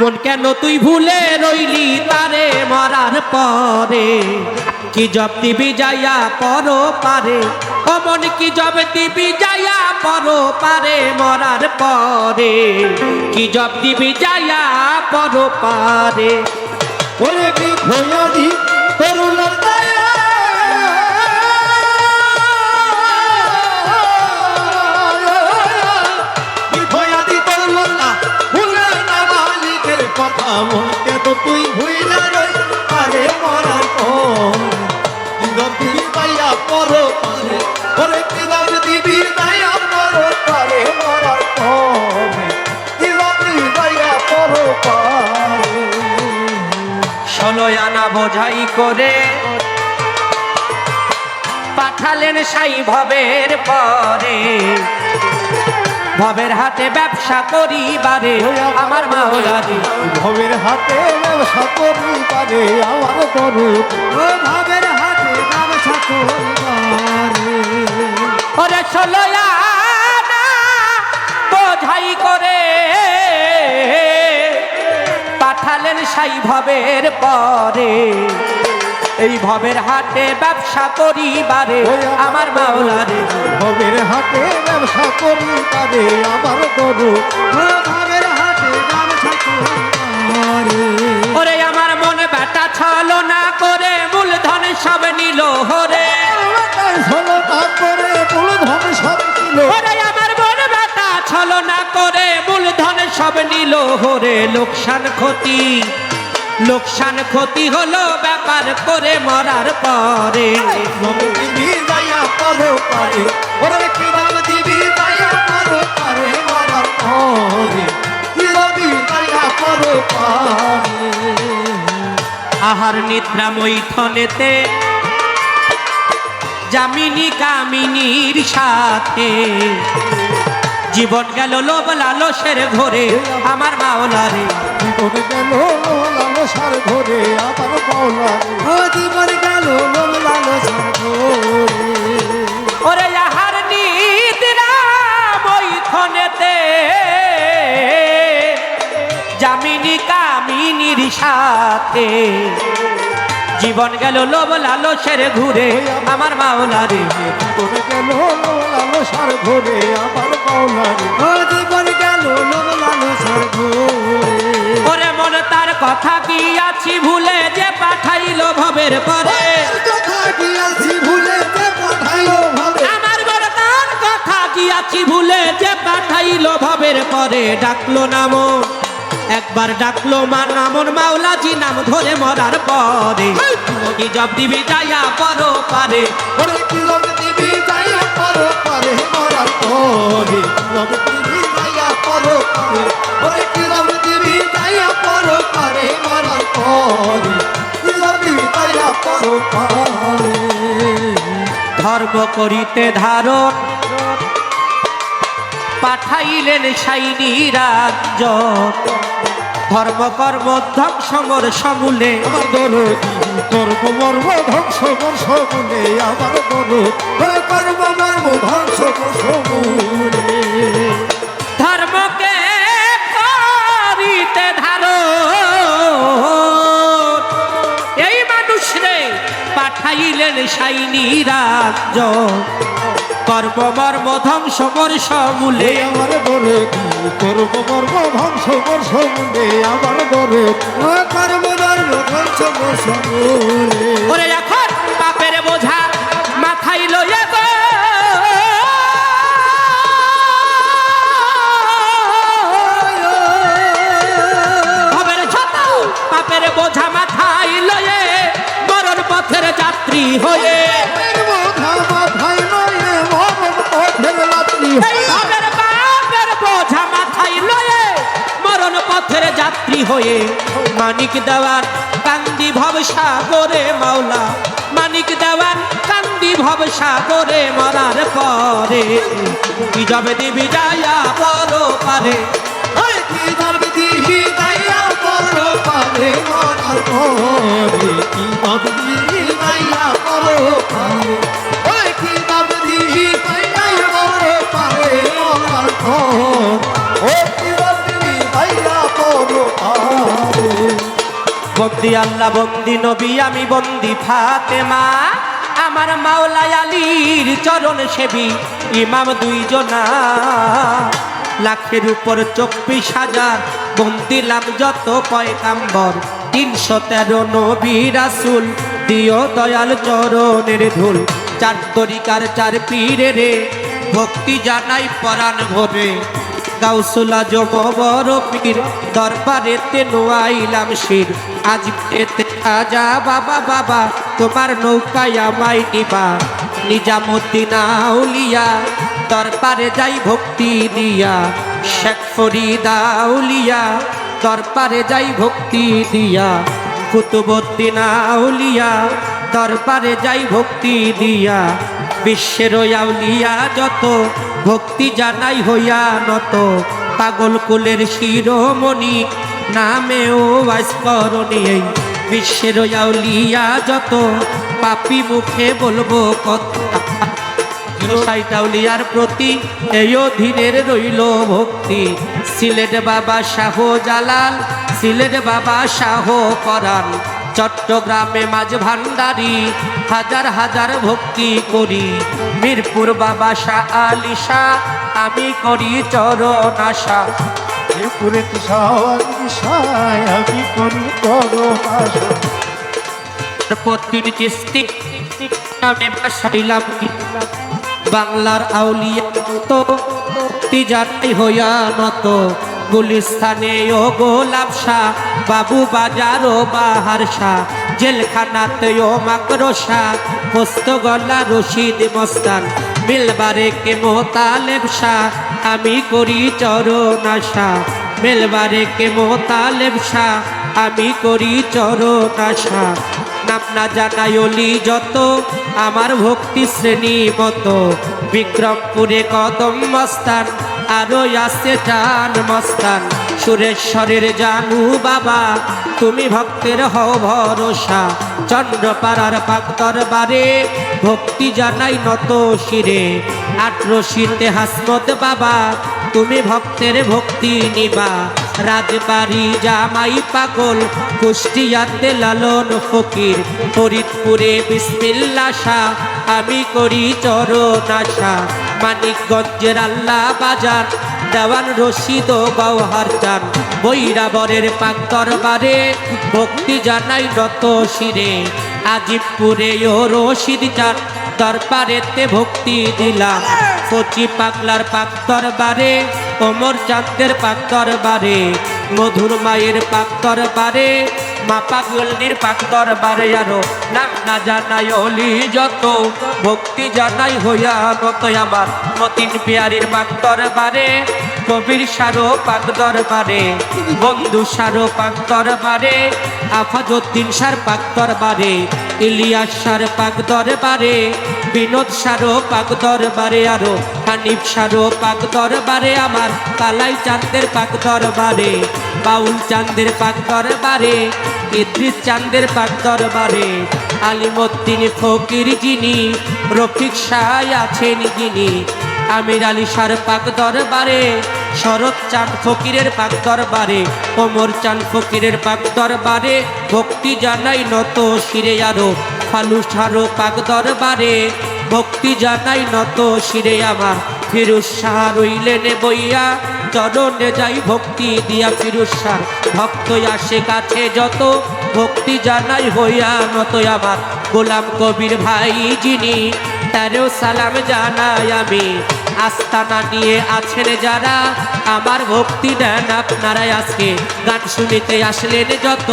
মন কেন তুই ভুলে রইলি তারে মরার পরে? কি জব দিবি যাইয়া পর পারে? ও মন কি জব দিবি যাইয়া পর পারে মরার পরে? কি জব দিবি যাইয়া পর পারে? ওরে কি ভয়াদি করুণার বোঝাই করে পাঠালেন সাই ভবের পরে। ভবের হাতে ব্যবসা করিবারে আমার মাওলারি। ভবের হাতে ব্যবসা করি পারে আমার করু ভাবের হাতে ব্যবসা করি পারে ওরে ষোলো আনা বোঝাই করে। পাঠালেন সাই ভবের পরে। এই ভবের হাটে ব্যবসা করিবারে আমার মাওলারে ভবের হাতে ব্যবসা করি পারে আমার করু ও ভাবের হাতে ব্যবসা করি ওরে আমার মন বেটা ছলো না করে মূলধন সব নিল হরে। তারপরে মূলধন সব ছিল ওরে আমার মন বেটা ছলো না করে সব নিল হরে লোকসান ক্ষতি। লোকসান ক্ষতি হলো ব্যাপার করে মরার পরে। আহার নিদ্রা মৈথনেতে জামিনী কামিনীর সাথে। জীবন গেল লোভ লালসের ঘরে। আমার মাওলারে জীবন গেল লালো সার ধরে আবার পাওলা ও জীবন গেল লালো সার ধরে ওরে আহার নিদ্রা জামিনী কামিনীর সাথে। জীবন গেল লোভ লালসের ঘুরে আমার জীবন গেল জীবন গেল লালো সার ধরে ওরে মনে তার কথা কি আছি ভুলে যে পাঠাইলো ভবের পরে? কথা কি আছি ভুলে যে পাঠাইলো আমার বড় তার কথা কি আছি ভুলে যে পাঠাইলো ভবের পরে? ডাকলো নাম একবার ডাকলো মা নামন মাওলাজি নাম ধরে মরার পরে। কি জব দিবি যাইয়া পরো পারে? ওরে কি লোক দিবি যাইয়া পরো পারে? মরার পরে। দিবি যাইয়া পরো পারে? ওরে কি লোক দিবি যাইয়া পরো পারে? মরার পরে। দিবি যাইয়া পরো পারে? ধর্ম করিতে ধারণ পাঠাইলেন সাইনি রাজ্য ধর্ম কর্ম ধ্বংসমর সমূলে। আমার দরদ কর্ম মর্ম ধ্বংস বলে আমার দরদ কর্ম মর্ম ধ্বংস বলে ধর্মকে করিতে ধারো। এই মানুষ রে পাঠাইলেন সাইনি রাজ্য কর্ম মর্ম ধ্বংস বর্ষ মূলে। আমার গরে কর্ম মর্ম ধ্বংস বর্ষ আমার গরে কর্ম মর্ম ধ্বংস বর্ষ ওরে এখন পাপের বোঝা হয়ে মানিক দেওয়ার কান্দি ভব সাগরে মাওলা। মানিক দেওয়ার কান্দি ভবসা সাগরে মরার পরে। কি যাবে দিবি যাইয়া বড় পারে। কি ধর্ম দেবী যাইয়া বড় পারে, মরার পরে। বন্দি আল্লাহ বন্দি নবী, আমি বন্দি ফাতেমা। আমার মাওলা আলীর চরণ সেবি, ইমাম দুইজনা। লাখের উপর চব্বিশ হাজার বন্দিলাম যত পয়কাম্বর তিনশো তেরো নবী রাসুল। দিও দয়াল চরণের ধুল, চার তরিকার চার পীরে রে ভক্তি জানাই পরাণ ভরে। গাউসুলা জমবর পীর দরবারেতে নোয়াইলাম শির। আজ পেতে আজা বাবা বাবা, তোমার নৌকায় আমায় নিবা। নিজামুদ্দিন আউলিয়া, দরবারে যাই ভক্তি দিয়া। শেখ ফরিদা আউলিয়া, দরবারে যাই ভক্তি দিয়া। কুতুবুদ্দিন আউলিয়া, দরবারে যাই ভক্তি দিয়া। বিশ্বের আউলিয়া যত, ভক্তি জানাই হইয়া নত। পাগল কুলের শিরোমণি নামেও আস্করণী এই বিশ্বের আউলিয়া যত, পাপি মুখে বলব কথা। সাইটাউলিয়ার প্রতি এই অধীনের রইল ভক্তি। সিলেট বাবা শাহ জালাল সিলেট বাবা শাহ পরাণ। চট্টগ্রামে মাঝ ভান্ডারি হাজার হাজার ভক্তি করি। মিরপুর বাবা শাহ আলিশা আমি করি চরণ আশা। বিষয় আমি করি আশা। চিস্তি নামে বাসাইলাম বাংলার আউলিয়া তো তিজারাই হইয়া নত। গুলিস্তানে ও গোলাপসা বাবু বাজার ও বাহারসা জেলখানাতে ও মাকরসা পোস্ত গলা রশিদ মস্তান, মিলবারে কে মোতালেব শাহ, আমি করি চরণ আশা, মেলবারে কে মোতালেব শাহ, আমি করি চরণ আশা। নাম না জানাই অলি যত, আমার ভক্তি শ্রেণি মতো, বিক্রমপুরে কদম মস্তান আরও আসছে চান মস্তান। সুরেশ্বরের জানু বাবা, তুমি ভক্তের হও ভরসা। চন্দ্রপাড়ার পাক দরবারে ভক্তি জানাই নত শিরে। আটরশিতে হাসমত বাবা, তুমি ভক্তের ভক্তি নিবা। রাজবাড়ি জামাই পাগল, কুষ্টিয়াতে লালন ফকির। ফরিদপুরে বিসমিল্লা শাহ, আমি করি চরণ আশা। মানিকগঞ্জের আল্লাহ বাজার, দেওয়ান রশিদ গৌহার চান। বৈরাবরের পাক দরবারে ভক্তি জানাই নত শিরে। আজিবপুরে ও রশিদ চান, দরবারেতে ভক্তি দিলাম। কচি পাগলার পাক দরবারে ওমর চাঁদের পাক দরবারে, মধুর মায়ের পাক দরবারে, মা পাগলনির পাক দরবারে আরও নাম না জানাই অলি যত, ভক্তি জানাই হইয়া মত আমার মতিন পেয়ারির পাক দরবারে, কবির সারো পাক দরবারে, বন্ধু সারো পাক দরবারে আফাজুদ্দিন সার পাক দরবারে, ইলিয়াস সার পাক দরবারে বিনোদ সারো, পাক দরবারে আরও। হানিফ সারো, পাক দরবারে আমার। কালাই চাঁদের পাক দরবারে, বাউল চাঁদের পাক দরবারে, ইদ্রিস চাঁদের পাক দরবারে। আলিমুদ্দিন ফকির যিনি, রফিক শাহ আছেন যিনি। আমির আলী সার পাক দরবারে, শরৎ চাঁদ ফকিরের পাক দরবারে, ওমর চাঁদ ফকিরের পাক দরবারে। ভক্তি জানাই নত শিরে আরও। ফালু সারো পাক দরবারে। ভক্তি জানাই নত শিরে আমার। ফিরুজ শাহ রইলেন বইয়া। চরণে যাই ভক্তি দিয়া ফিরুজ শাহ। ভক্ত আসে কাছে যত। ভক্তি জানাই হইয়া নত আমার। গোলাম কবির ভাই যিনি, তারও সালাম জানাই আমি। আস্তানা নিয়ে আছেন যারা, আমার ভক্তি দেন আপনারাই আজকে। গান শুনিতে আসলেন যত,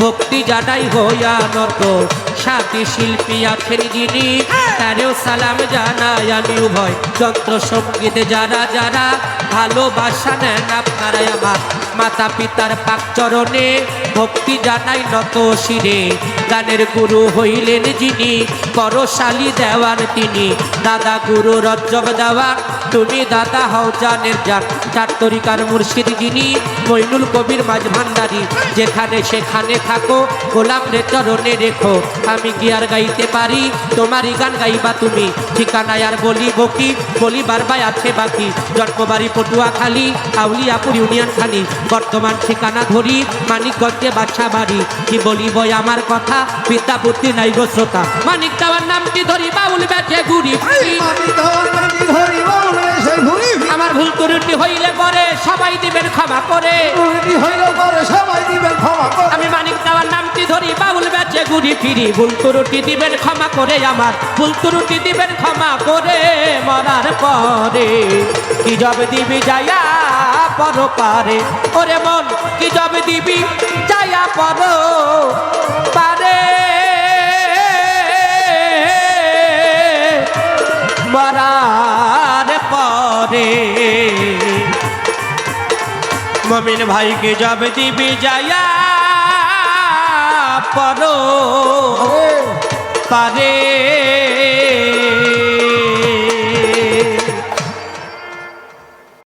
ভক্তি জানাই হইয়া নত সাথী শিল্পী আছেন যিনি, তারেও সালাম জানাই আমি উভয়। যন্ত্র সঙ্গীতে যারা যারা ভালোবাসা নেন আপনারাই আমার। মাতা পিতার পাক চরণে ভক্তি জানাই নত শিরে। গানের গুরু হইলেন যিনি করশালী দেওয়ার তিনি। দাদা গুরু রজ্জব দেওয়ার, তুমি দাদা হও জানের জান চার তরিকার মুর্শিদ যিনি মইনুল কবির মাঝ ভান্ডারি। যেখানে সেখানে থাকো গোলাম রে চরণে রেখো। আমি কি আর গাইতে পারি? তোমারই গান গাইবা তুমি। ঠিকানায় আর বলি বকি বলি বারবার আছে বাকি। জন্মবাড়ি পটুয়া খালি আউলিয়াপুর ইউনিয়ন খালি বর্তমান ঠিকানা ধরি মানিকগঞ্জে বাচ্চা বাড়ি। কি বলিব আমার কথা? পিতা পুত্রী নাই গো শ্রোতা। মানিক দেওয়ার নামটি ধরি? বাউল বেচে ঘুরি বলে আমার ভুল ত্রুটি হইলে পরে সবাই দিবেন ক্ষমা করে। ঘুরি হইল পরে সবাই দিবেন ক্ষমা করে। আমি মানিক দেওয়ার নামটি ধরি বাউল বেচে ঘুরি ফিরি। ভুল ত্রুটি দিবেন ক্ষমা করে আমার ভুল ত্রুটি দিবেন ক্ষমা করে মরার পরে। কি জব দিবি যায়া পর পারে? ওরে মন কি জব দিবি যায়া পর পারে? মমিন ভাইকে জব দিবি যায়া পর পারে